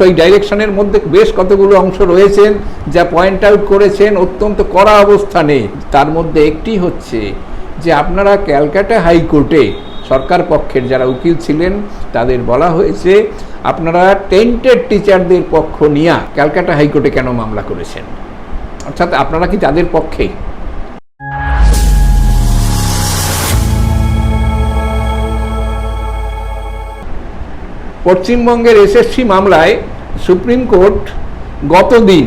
সেই ডাইরেকশনের মধ্যে বেশ কতগুলো অংশ রয়েছেন যা পয়েন্ট আউট করেছেন, অত্যন্ত কড়া অবস্থানে। তার মধ্যে একটি হচ্ছে যে আপনারা ক্যালকাটা হাইকোর্টে সরকার পক্ষের যারা উকিল ছিলেন, তাদের বলা হয়েছে আপনারা টেন্টেড টিচারদের পক্ষ নিয়ে ক্যালকাটা হাইকোর্টে কেন মামলা করেছেন? অর্থাৎ আপনারা কি তাদের পক্ষে পশ্চিমবঙ্গের এসএসসি মামলায় সুপ্রিম কোর্ট গতদিন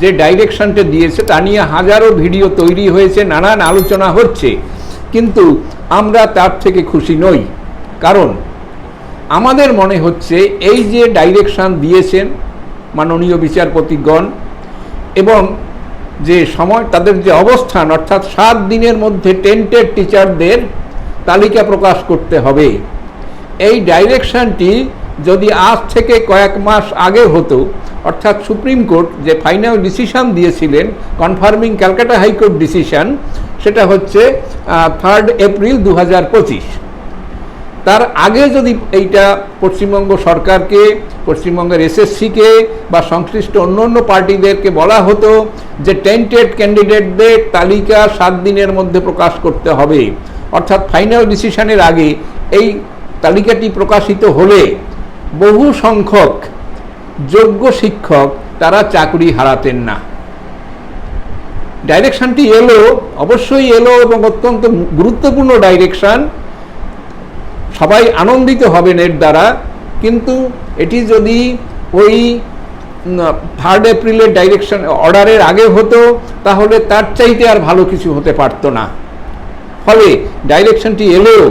যে ডাইরেকশনটা দিয়েছে, তা নিয়ে হাজারো ভিডিও তৈরি হয়েছে, নানান আলোচনা হচ্ছে। কিন্তু আমরা তার থেকে খুশি নই। কারণ আমাদের মনে হচ্ছে এই যে ডাইরেকশন দিয়েছেন মাননীয় বিচারপতিগণ এবং যে সময়, তাদের যে অবস্থান, অর্থাৎ সাত দিনের মধ্যে টেন্টেড টিচারদের তালিকা প্রকাশ করতে হবে। এই ডাইরেকশনটি যদি আজ থেকে কয়েক মাস আগে হতো, অর্থাৎ সুপ্রিম কোর্ট যে ফাইনাল ডিসিশন দিয়েছিলেন, confirming Calcutta high court decision, সেটা হচ্ছে থার্ড এপ্রিল দু হাজার পঁচিশ। তার আগে যদি এইটা পশ্চিমবঙ্গ সরকারকে, পশ্চিমবঙ্গের এসএসসিকে বা সংশ্লিষ্ট অন্য অন্য পার্টিদেরকে বলা হতো যে টেন্টেড ক্যান্ডিডেটদের তালিকা সাত দিনের মধ্যে প্রকাশ করতে হবে। অর্থাৎ ফাইনাল ডিসিশনের আগে এই তালিকাটি প্রকাশিত হলে বহু সংখ্যক যোগ্য শিক্ষক তারা চাকরি হারাতেন না। ডাইরেকশনটি এলো, অবশ্যই এলো এবং অত্যন্ত গুরুত্বপূর্ণ ডাইরেকশন। সবাই আনন্দিত হবেন এর দ্বারা, কিন্তু এটি যদি ওই থার্ড এপ্রিলের ডাইরেকশন, অর্ডারের আগে হতো, তাহলে তার চাইতে আর ভালো কিছু হতে পারতো না। ফলে ডাইরেকশনটি এলেও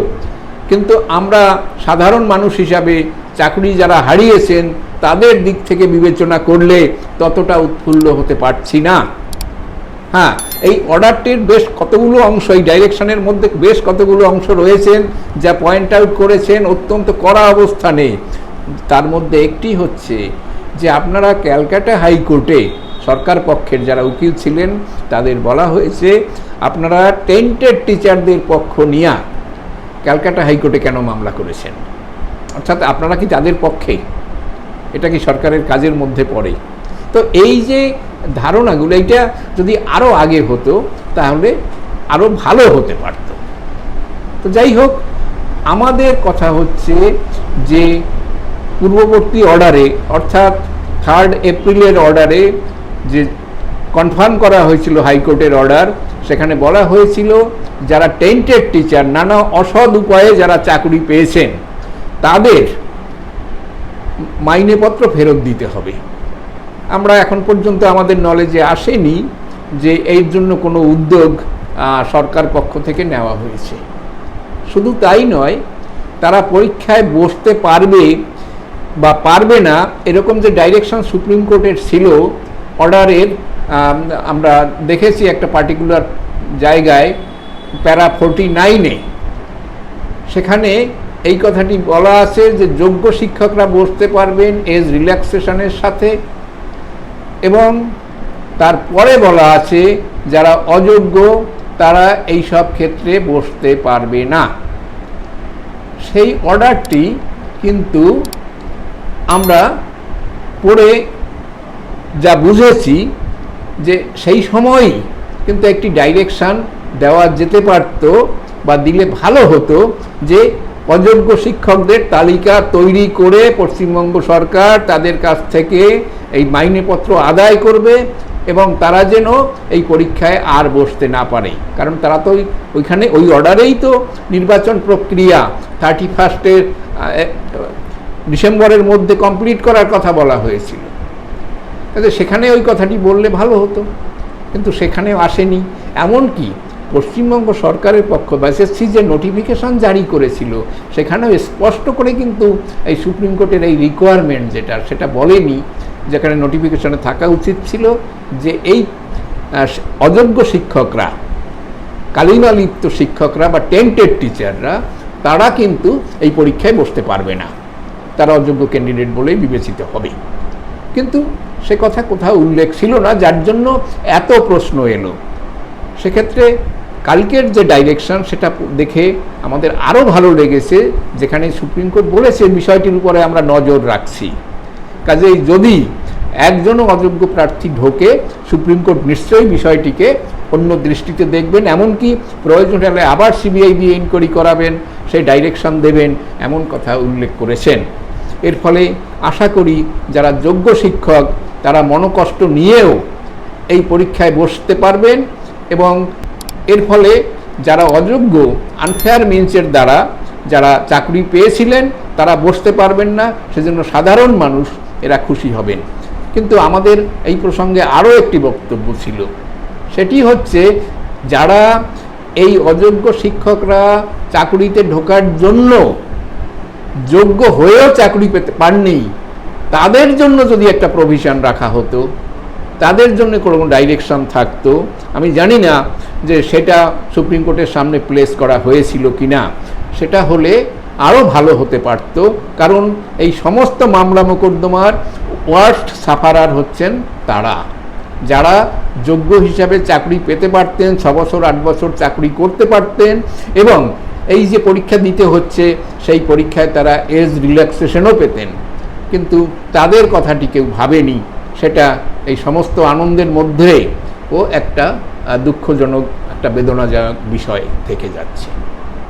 কিন্তু আমরা সাধারণ মানুষ হিসাবে চাকরি যারা হারিয়েছেন, তাদের দিক থেকে বিবেচনা করলে ততটা উৎফুল্ল হতে পারছি না। হ্যাঁ এই অর্ডারটির বেশ কতগুলো অংশ, এই ডাইরেকশনের মধ্যে বেশ কতগুলো অংশ রয়েছেন, যা পয়েন্ট আউট করেছেন, অত্যন্ত কড়া অবস্থানে তার মধ্যে একটি হচ্ছে যে আপনারা ক্যালকাটা হাইকোর্টে সরকার পক্ষের যারা উকিল ছিলেন, তাদের বলা হয়েছে, আপনারা টেন্টেড টিচারদের পক্ষ নিয়ে ক্যালকাটা হাইকোর্টে কেন মামলা করেছেন? অর্থাৎ আপনারা কি তাদের পক্ষে, এটা কি সরকারের কাজের মধ্যে পড়ে? তো এই যে ধারণাগুলো, এইটা যদি আরও আগে হতো, তাহলে আরও ভালো হতে পারত। তো যাই হোক, আমাদের কথা হচ্ছে যে পূর্ববর্তী অর্ডারে, অর্থাৎ থার্ড এপ্রিলের অর্ডারে যে কনফার্ম করা হয়েছিল হাইকোর্টের অর্ডার, সেখানে বলা হয়েছিল, যারা টেন্টেড টিচার, নানা অসৎ উপায়ে যারা চাকরি পেয়েছেন তাদের মাইনেপত্র ফেরত দিতে হবে। আমরা এখন পর্যন্ত আমাদের নলেজে আসেনি যে এর জন্য কোনো উদ্যোগ সরকার পক্ষ থেকে নেওয়া হয়েছে। শুধু তাই নয়, তারা পরীক্ষায় বসতে পারবে বা পারবে না, এরকম যে ডাইরেকশন সুপ্রিম কোর্টের ছিল অর্ডারের আমরা দেখেছি একটা পার্টিকুলার জায়গায় প্যারা ফোরটি নাইনে সেখানে এই কথাটি বলা আছে যে যোগ্য শিক্ষকরা বসতে পারবেন এজ রিল্যাক্সেশনের সাথে এবং তারপরে বলা আছে, যারা অযোগ্য তারা এই সব ক্ষেত্রে বসতে পারবে না। সেই অর্ডারটি কিন্তু আমরা পড়ে যা বুঝেছি যে সেই সময়ই কিন্তু একটি ডাইরেকশান দেওয়া যেতে পারত বা দিলে ভালো হতো যে অযোগ্য শিক্ষকদের তালিকা তৈরি করে পশ্চিমবঙ্গ সরকার তাদের কাছ থেকে এই মাইনেপত্র আদায় করবে এবং তারা যেন এই পরীক্ষায় আর বসতে না পারে। কারণ তারা তো ওইখানে ওই অর্ডারেই তো নির্বাচন প্রক্রিয়া। থার্টি ফার্স্টের ডিসেম্বরের মধ্যে কমপ্লিট করার কথা বলা হয়েছিল। সেখানে ওই কথাটি বললে ভালো হতো। কিন্তু সেখানেও আসেনি। এমনকি পশ্চিমবঙ্গ সরকারের পক্ষ বা এসএসসি যে নোটিফিকেশন জারি করেছিল, সেখানেও স্পষ্ট করে কিন্তু এই সুপ্রিম কোর্টের এই রিকোয়ারমেন্ট যেটা, সেটা বলেনি, যেখানে নোটিফিকেশনে থাকা উচিত ছিল যে এই অযোগ্য শিক্ষকরা কালিমালিপ্ত শিক্ষকরা বা টেন্টেড টিচাররা তারা কিন্তু এই পরীক্ষায় বসতে পারবে না। তারা অযোগ্য ক্যান্ডিডেট বলেই বিবেচিত হবে। কিন্তু সে কথা কোথাও উল্লেখ ছিল না, যার জন্য এত প্রশ্ন এলো। সেক্ষেত্রে কালকের যে ডাইরেকশন সেটা দেখে আমাদের আরও ভালো লেগেছে, যেখানে সুপ্রিম কোর্ট বলেছে বিষয়টির উপরে আমরা নজর রাখছি। কাজেই যদি একজনও অযোগ্য প্রার্থী ঢোকে, সুপ্রিম কোর্ট নিশ্চয়ই বিষয়টিকে অন্য দৃষ্টিতে দেখবেন। এমনকি প্রয়োজন হলে আবার সিবিআই দিয়ে ইনকোয়ারি করাবেন, সেই ডাইরেকশন দেবেন, এমন কথা উল্লেখ করেছেন। এর ফলে আশা করি যারা যোগ্য শিক্ষক, তারা মনোকষ্ট নিয়েও এই পরীক্ষায় বসতে পারবেন। এবং এর ফলে যারা অযোগ্য আনফেয়ার মিন্সের দ্বারা যারা চাকরি পেয়েছিলেন, তারা বসতে পারবেন না, সেজন্য সাধারণ মানুষ এরা খুশি হবেন। কিন্তু আমাদের এই প্রসঙ্গে আরও একটি বক্তব্য ছিল। সেটি হচ্ছে যারা এই অযোগ্য শিক্ষকরা চাকুরিতে ঢোকার জন্য যোগ্য হয়েও চাকরি পেতে পাননি, তাদের জন্য যদি একটা প্রভিশন রাখা হতো তাদের জন্য কোনো ডাইরেকশন থাকতো। আমি জানি না যে সেটা সুপ্রিম কোর্টের সামনে প্লেস করা হয়েছিল কি না সেটা হলে আরও ভালো হতে পারত। কারণ এই সমস্ত মামলা মোকদ্দমার ওয়ার্স্ট সাফারার হচ্ছেন তারা। যারা যোগ্য হিসাবে চাকরি পেতে পারতেন, ছ বছর, আট বছর চাকরি করতে পারতেন এবং এই যে পরীক্ষা দিতে হচ্ছে, সেই পরীক্ষায় তারা এজ রিল্যাক্সেশনও পেতেন। কিন্তু তাদের কথাটি কেউ ভাবেনি। সেটা এই সমস্ত আনন্দের মধ্যে ও একটা দুঃখজনক একটা বেদনাজনক বিষয় থেকে যাচ্ছে।